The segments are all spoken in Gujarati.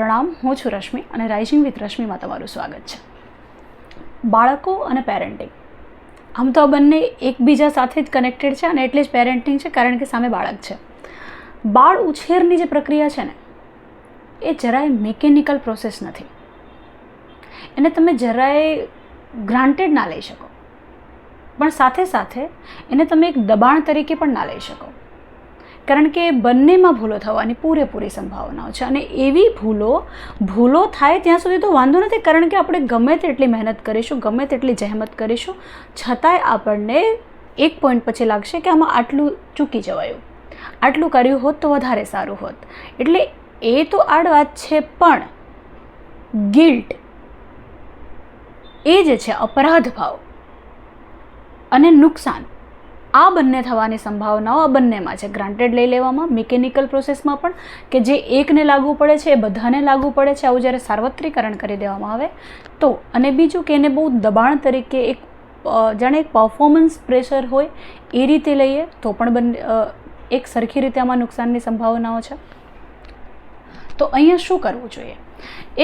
પ્રણામ, હું છું રશ્મિ અને રાઇઝિંગ વિથ રશ્મિમાં તમારું સ્વાગત છે. બાળકો અને પેરેન્ટિંગ આમ તો આ બંને એકબીજા સાથે જ કનેક્ટેડ છે અને એટલે જ પેરેન્ટિંગ છે, કારણ કે સામે બાળક છે. બાળ ઉછેરની જે પ્રક્રિયા છે ને, એ જરાય મિકેનિકલ પ્રોસેસ નથી. એને તમે જરાય ગ્રાન્ટેડ ના લઈ શકો. પણ સાથે સાથે એને તમે એક દબાણ તરીકે પણ ના લઈ શકો. કારણ કે બંનેમાં ભૂલો થવાની પૂરેપૂરી સંભાવનાઓ છે. અને એવી ભૂલો ભૂલો થાય ત્યાં સુધી તો વાંધો નથી, કારણ કે આપણે ગમે તેટલી મહેનત કરીશું, ગમે તેટલી જહેમત કરીશું, છતાંય આપણને એક પોઈન્ટ પછી લાગશે કે આમાં આટલું ચૂકી જવાયું. આટલું કર્યું હોત તો વધારે સારું હોત. એટલે એ તો આડ વાત છે, પણ ગિલ્ટ એ જે છે, અપરાધ ભાવ અને નુકસાન આ બંને થવાની સંભાવનાઓ આ બંનેમાં છે. ગ્રાન્ટેડ લઈ લેવામાં મિકેનિકલ પ્રોસેસમાં પણ કે જે એકને લાગુ પડે છે, એ બધાને લાગુ પડે છે, આવું જ્યારે સાર્વત્રિકરણ કરી દેવામાં આવે, તો અને બીજું કે એને બહુ દબાણ તરીકે એક જાણે એક પરફોર્મન્સ પ્રેશર હોય એ રીતે લઈએ, તો પણ બંને એક સરખી રીતે આમાં નુકસાનની સંભાવનાઓ છે. તો અહીંયા શું કરવું જોઈએ?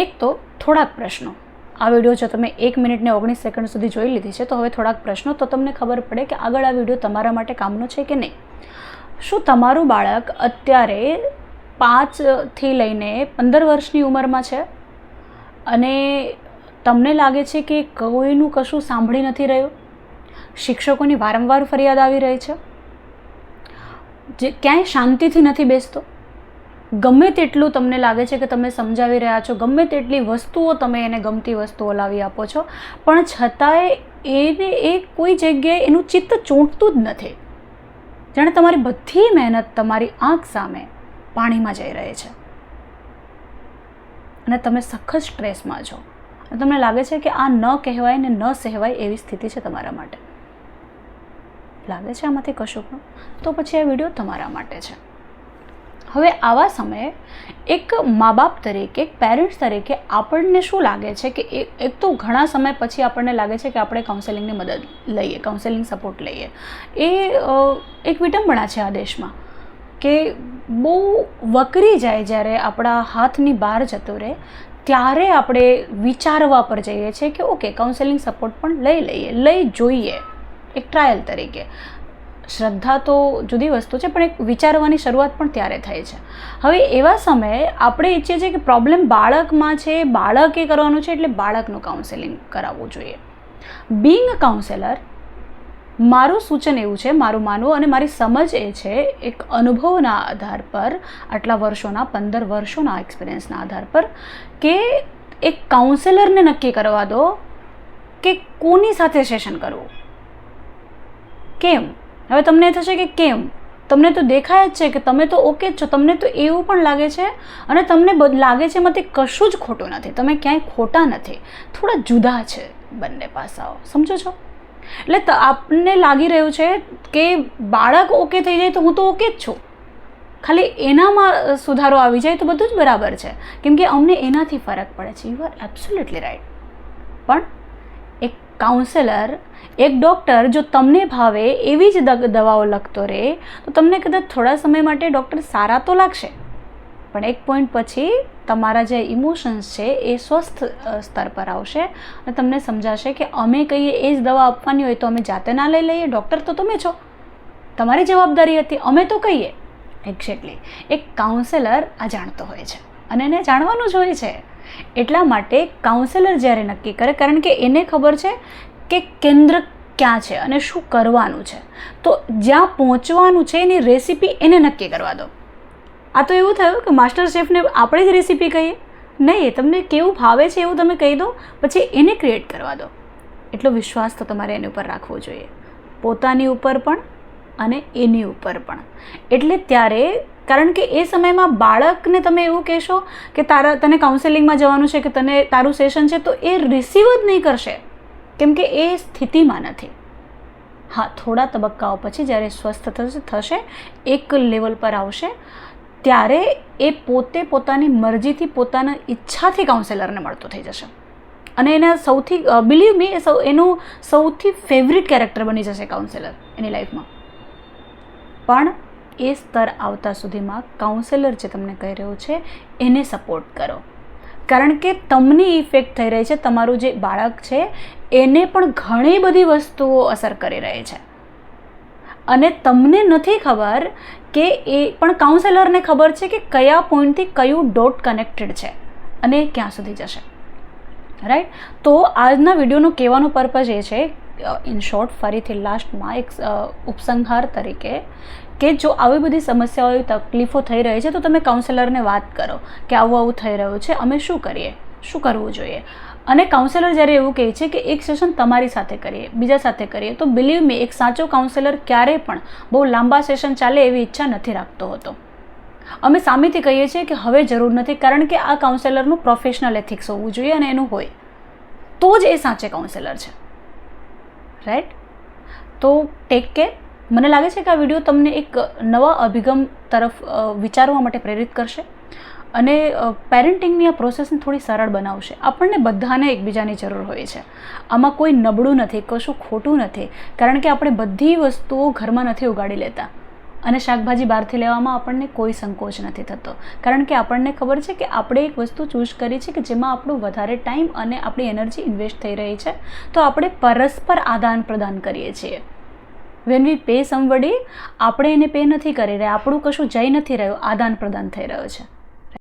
એક તો થોડાક પ્રશ્નો. આ વીડિયો જો તમે એક મિનિટને ઓગણીસ સેકન્ડ સુધી જોઈ લીધી છે, તો હવે થોડાક પ્રશ્નો તો તમને ખબર પડે કે આગળ આ વીડિયો તમારા માટે કામનો છે કે નહીં. શું તમારું બાળક અત્યારે પાંચથી લઈને પંદર વર્ષની ઉંમરમાં છે? અને તમને લાગે છે કે કોઈનું કશું સાંભળી નથી રહ્યું? શિક્ષકોની વારંવાર ફરિયાદ આવી રહી છે? જે ક્યાંય શાંતિથી નથી બેસતો? ગમે તેટલું તમને લાગે છે કે તમે સમજાવી રહ્યા છો, ગમે તેટલી વસ્તુઓ તમે એને ગમતી વસ્તુઓ લાવી આપો છો, પણ છતાંય એને એ કોઈ જગ્યાએ એનું ચિત્ત ચોંટતું જ નથી. જાણે તમારી બધી મહેનત તમારી આંખ સામે પાણીમાં જઈ રહી છે. અને તમે સખત સ્ટ્રેસમાં છો. અને તમને લાગે છે કે આ ન કહેવાય ને ન સહેવાય એવી સ્થિતિ છે તમારા માટે. લાગે છે આમાંથી કશું પણ તો પછી આ વીડિયો તમારા માટે છે. હવે આવા સમયે એક મા બાપ તરીકે એક પેરેન્ટ્સ તરીકે આપણને શું લાગે છે કે એક તો ઘણા સમય પછી આપણને લાગે છે કે આપણે કાઉન્સેલિંગની મદદ લઈએ કાઉન્સેલિંગ સપોર્ટ લઈએ. એ એક વિટંબણા છે આ દેશમાં કે બહુ વકરી જાય જ્યારે આપણા હાથની બહાર જતો રહે, ત્યારે આપણે વિચારવા પર જઈએ છીએ કે, ઓકે કાઉન્સેલિંગ સપોર્ટ પણ લઈ લઈએ, લઈ જોઈએ. એક ટ્રાયલ તરીકે. શ્રદ્ધા તો જુદી વસ્તુ છે, પણ એક વિચારવાની શરૂઆત પણ ત્યારે થાય છે. હવે એવા સમયે આપણે ઈચ્છીએ છીએ કે પ્રોબ્લેમ બાળકમાં છે, બાળકે કરવાનું છે એટલે બાળકનું કાઉન્સેલિંગ કરાવવું જોઈએ. બિંગ કાઉન્સેલર મારું સૂચન એવું છે, મારું માનવું અને મારી સમજ એ છે, એક અનુભવના આધાર પર, આટલા વર્ષોના, પંદર વર્ષોના એક્સપિરિયન્સના આધાર પર, કે એક કાઉન્સેલરને નક્કી કરવા દો કે કોની સાથે સેશન કરવું? કેમ? હવે તમને થશે કે કેમ? તમને તો દેખાય જ છે કે તમે તો ઓકે જ છો. તમને તો એવું પણ લાગે છે અને તમને લાગે છે એમાંથી કશું જ ખોટું નથી. તમે ક્યાંય ખોટા નથી. થોડા જુદા છે બંને પાસાઓ. સમજો છો? એટલે આપને લાગી રહ્યું છે કે બાળક ઓકે થઈ જાય તો હું તો ઓકે જ છું. ખાલી એનામાં સુધારો આવી જાય તો બધું જ બરાબર છે. કેમ કે અમને એનાથી ફરક પડે છે. યુ આર એબ્સોલ્યુટલી રાઈટ પણ કાઉન્સેલર એક ડૉક્ટર જો તમને ભાવે એવી જ દવાઓ લખતો રહે, તો તમને કદાચ થોડા સમય માટે ડૉક્ટર સારા તો લાગશે. પણ એક પોઈન્ટ પછી તમારા જે ઇમોશન્સ છે એ સ્વસ્થ સ્તર પર આવશે અને તમને સમજાશે કે અમે કહીએ એ જ દવા આપવાની હોય તો અમે જાતે ના લઈ લઈએ ડૉક્ટર તો તમે છો. તમારી જવાબદારી હતી, અમે તો કહીએ. એક્ઝેક્ટલી એક કાઉન્સેલર આ જાણતો હોય છે અને એને જાણવાનું જ હોય છે. એટલા માટે કાઉન્સેલર જ્યારે નક્કી કરે, કારણ કે એને ખબર છે કે કેન્દ્ર ક્યાં છે અને શું કરવાનું છે. તો જ્યાં પહોંચવાનું છે એની રેસીપી એને નક્કી કરવા દો. આ તો એવું થયું કે માસ્ટર શેફને આપણે જ રેસીપી કહીએ? નહીં તમને કેવું ભાવે છે એવું તમે કહી દો, પછી એને ક્રિએટ કરવા દો. એટલો વિશ્વાસ તો તમારે એની ઉપર રાખવો જોઈએ. પોતાની ઉપર પણ અને એની ઉપર પણ. એટલે ત્યારે કારણ કે એ સમયમાં બાળકને તમે એવું કહેશો કે તારા, તને કાઉન્સેલિંગમાં જવાનું છે કે તને તારું સેશન છે, તો એ રિસીવ જ નહીં કરશે. કેમ કે એ સ્થિતિમાં નથી. હા, થોડા તબક્કાઓ પછી જ્યારે સ્વસ્થ થશે એક લેવલ પર આવશે, ત્યારે એ પોતે પોતાની મરજીથી પોતાના ઈચ્છાથી કાઉન્સેલરને મળતો થઈ જશે. અને એના સૌથી બિલીવ મી એ સૌ, એનું સૌથી ફેવરિટ કેરેક્ટર બની જશે કાઉન્સેલર એની લાઈફમાં પણ એ સ્તર આવતા સુધીમાં કાઉન્સેલર જે તમને કહી રહ્યો છે, એને સપોર્ટ કરો. કારણ કે તમને ઇફેક્ટ થઈ રહી છે, તમારું જે બાળક છે, એને પણ ઘણી બધી વસ્તુઓ અસર કરી રહી છે. અને તમને નથી ખબર કે એ પણ કાઉન્સેલરને ખબર છે કે કયા પોઈન્ટથી કયું ડોટ કનેક્ટેડ છે અને ક્યાં સુધી જશે. રાઈટ તો આજના વિડીયોનો કહેવાનો પર્પઝ એ છે ઇન શોર્ટ ફરીથી લાસ્ટમાં એક ઉપસંહાર તરીકે કે જો આવી બધી સમસ્યાઓ તકલીફો થઈ રહી છે, તો તમે કાઉન્સેલરને વાત કરો કે આવું આવું થઈ રહ્યું છે, અમે શું કરીએ? શું કરવું જોઈએ? અને કાઉન્સેલર જ્યારે એવું કહે છે કે એક સેશન તમારી સાથે કરીએ, બીજા સાથે કરીએ, તો બિલીવ મી એક સાચો કાઉન્સેલર ક્યારેય પણ બહુ લાંબા સેશન ચાલે એવી ઈચ્છા નથી રાખતો હતો. અમે સામેથી કહીએ છીએ કે હવે જરૂર નથી, કારણ કે આ કાઉન્સેલરનું પ્રોફેશનલ એથિક્સ હોવું જોઈએ અને એનું હોય. તો જ એ સાચે કાઉન્સેલર છે. રાઈટ તો ટેક કેર મને લાગે છે કે આ વીડિયો તમને એક નવા અભિગમ તરફ વિચારવા માટે પ્રેરિત કરશે અને પેરેન્ટિંગની આ પ્રોસેસને થોડી સરળ બનાવશે. આપણને બધાને એકબીજાની જરૂર હોય છે. આમાં કોઈ નબળું નથી, કશું ખોટું નથી. કારણ કે આપણે બધી વસ્તુઓ ઘરમાં નથી ઉગાડી લેતા. અને શાકભાજી બહારથી લેવામાં આપણને કોઈ સંકોચ નથી થતો. કારણ કે આપણને ખબર છે કે આપણે એક વસ્તુ ચૂઝ કરી છે કે જેમાં આપણું વધારે ટાઈમ અને આપણી એનર્જી ઇન્વેસ્ટ થઈ રહી છે, તો આપણે પરસ્પર આદાન પ્રદાન કરીએ છીએ. વેન વી પે સમવડી આપણે એને પે નથી કરી રહ્યા, આપણું કશું જઈ નથી રહ્યું, આદાન પ્રદાન થઈ રહ્યું છે.